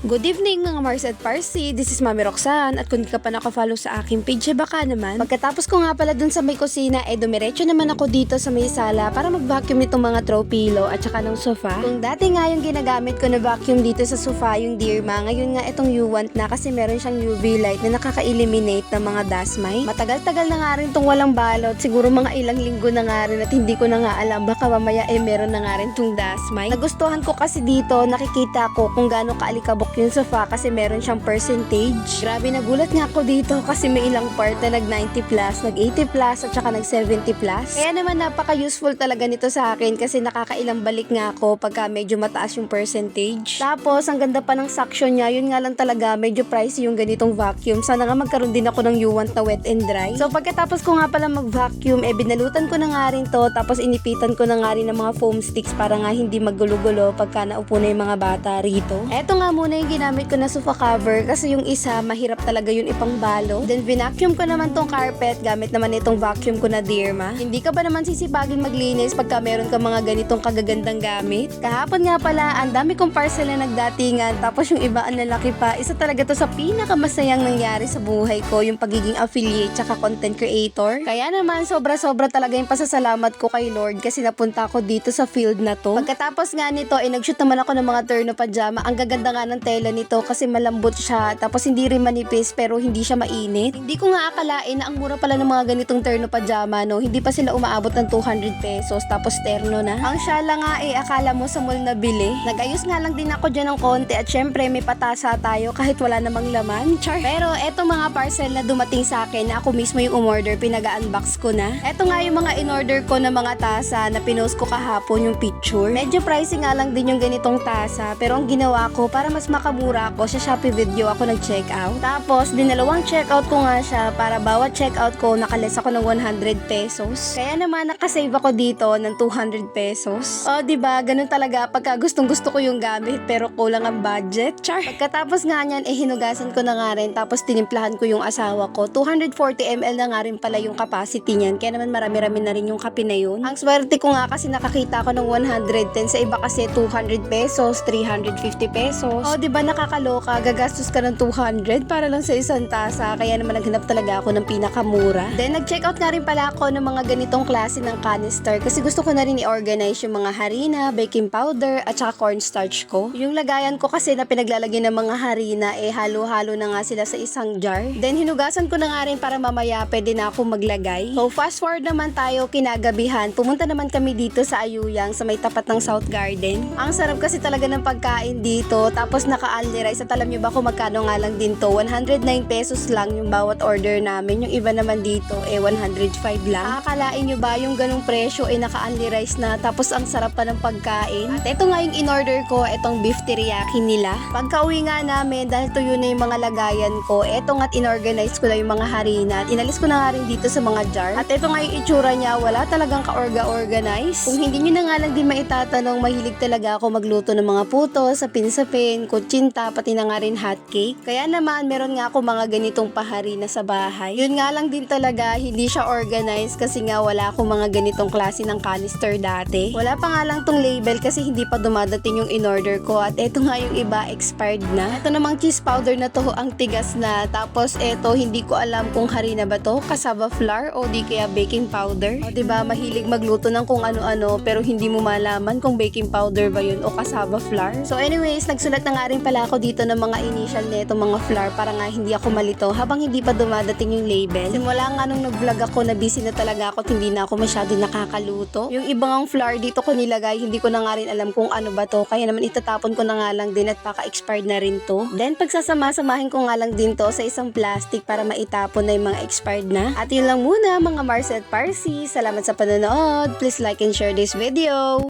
Good evening mga Mars at Parsi, this is Mami Roxanne at kung di ka pa nakafollow sa aking page, eh, baka naman. Pagkatapos ko nga pala dun sa may kusina, eh dumiretso naman ako dito sa may sala para mag-vacuum itong mga throw pillow at saka ng sofa. Kung dati nga yung ginagamit ko na vacuum dito sa sofa, yung Dearma, ngayon nga itong U-Want na kasi meron siyang UV light na nakaka-eliminate ng mga mite. Matagal-tagal na nga rin tong walang balot, siguro mga ilang linggo na nga rin at hindi ko na nga alam, baka mamaya eh meron na nga rin tong mite. Nagustuhan ko kasi dito, nakikita ko kung gaano kaalikabok yung sofa kasi meron siyang percentage. Grabe nagulat nga ako dito kasi may ilang part na nag 90 plus, nag 80 plus at saka nag 70 plus. Kaya naman napaka useful talaga nito sa akin kasi nakakailang balik nga ako pagka medyo mataas yung percentage. Tapos ang ganda pa ng suction niya, yun nga lang talaga medyo pricey yung ganitong vacuum. Sana nga magkaroon din ako ng U-Want na wet and dry. So pagkatapos ko nga pala mag-vacuum, eh binalutan ko na nga rin to tapos inipitan ko na nga rin ng mga foam sticks para nga hindi magulo-gulo pagka naupo na yung mga bata rito. Eto nga muna yung ginamit ko na sofa cover kasi yung isa mahirap talaga yun ipangbalo. Then vinacuum ko naman tong carpet gamit naman itong vacuum ko na Dearma. Hindi ka ba naman sisipagin maglinis pagka meron ka mga ganitong kagagandang gamit? Kahapon nga pala, ang dami kong parcel na nagdatingan tapos yung iba ang lalaki pa. Isa talaga to sa pinakamasayang nangyari sa buhay ko, yung pagiging affiliate tsaka content creator. Kaya naman sobra-sobra talaga yung pasasalamat ko kay Lord kasi napunta ako dito sa field na to. Pagkatapos nga nito, eh, nag-shoot naman ako ng mga terno pajama. Ang gaganda nga ng tela nito kasi malambot siya tapos hindi rin manipis pero hindi siya mainit. Hindi ko nga akalain na ang mura pala ng mga ganitong terno pajama no. Hindi pa sila umaabot ng 200 pesos tapos terno na. Ang syala nga eh akala mo sa mall na bili. Nagayos nga lang din ako dyan ng konti at syempre may patasa tayo kahit wala namang laman. Char. Pero eto mga parcel na dumating sa akin na ako mismo yung umorder pinag-unbox ko na. Eto nga yung mga in-order ko na mga tasa na pinost ko kahapon yung picture. Medyo pricey nga lang din yung ganitong tasa pero ang ginawa ko para mas makamura ako sa Shopee video ako nag-check out. Tapos dinalawang check out ko nga siya para bawat check out ko nakalis ako ng 100 pesos. Kaya naman nakasave ako dito ng 200 pesos. O di ba ganun talaga pagka gustong gusto ko yung gamit pero kulang ang budget. Char. Pagkatapos nga niyan eh hinugasan ko na nga rin tapos tinimplahan ko yung asawa ko. 240 ml na nga rin pala yung capacity niyan. Kaya naman marami-rami na rin yung kape na yun. Ang swerte ko nga kasi nakakita ko ng 110 sa iba kasi 200 pesos, 350 pesos. O di ba nakakaloka, gagastos ka ng 200 para lang sa isang tasa. Kaya naman naghanap talaga ako ng pinakamura. Then nag-check out nga rin pala ako ng mga ganitong klase ng canister kasi gusto ko na rin i-organize yung mga harina, baking powder at saka cornstarch ko. Yung lagayan ko kasi na pinaglalagyan ng mga harina eh halo-halo na nga sila sa isang jar. Then hinugasan ko na nga rin para mamaya pwede na ako maglagay. So fast forward naman tayo kinagabihan. Pumunta naman kami dito sa Ayuyang sa may tapat ng South Garden. Ang sarap kasi talaga ng pagkain dito. Tapos naka-only rice. At alam nyo ba kung magkano nga lang din to? 109 pesos lang yung bawat order namin. Yung iba naman dito eh 105 lang. Akalain nyo ba yung ganong presyo eh naka-only rice na tapos ang sarap pa ng pagkain? At ito nga yung in-order ko, itong beef teriyaki nila. Pagka uwi nga namin, dahil tuyo na yung mga lagayan ko, eto nga inorganize ko na yung mga harina at inalis ko na nga rin dito sa mga jar. At ito nga yung itsura niya, wala talagang ka-orga-organize. Kung hindi nyo na nga lang din maitatanong, mahilig talaga ako magluto ng mga puto, sapin-sapin, kutsinta, pati na nga rin hotcake. Kaya naman, meron nga ako mga ganitong paharina sa bahay. Yun nga lang din talaga, hindi siya organized kasi nga wala akong mga ganitong klase ng canister dati. Wala pa nga lang tong label kasi hindi pa dumadating yung in-order ko at eto nga yung iba expired na. Ito namang cheese powder na to ang tigas na tapos eto hindi ko alam kung harina ba to, cassava flour o di kaya baking powder. O ba mahilig magluto ng kung ano-ano pero hindi mo malaman kung baking powder ba yun o cassava flour. So anyways, nagsulat na nga rin pala ako dito ng mga initial nito mga flour para nga hindi ako malito habang hindi pa dumadating yung label. Simula nga nung nag-vlog ako na busy na talaga ako at hindi na ako masyado nakakaluto. Yung ibang flour dito ko nilagay, hindi ko na nga rin alam kung ano ba to. Kaya naman itatapon ko na nga lang din at baka-expired na rin to. Then pagsasama-samahin ko nga lang din to sa isang plastic para maitapon na yung mga expired na. At yun lang muna mga Mars at Parsi. Salamat sa panonood. Please like and share this video.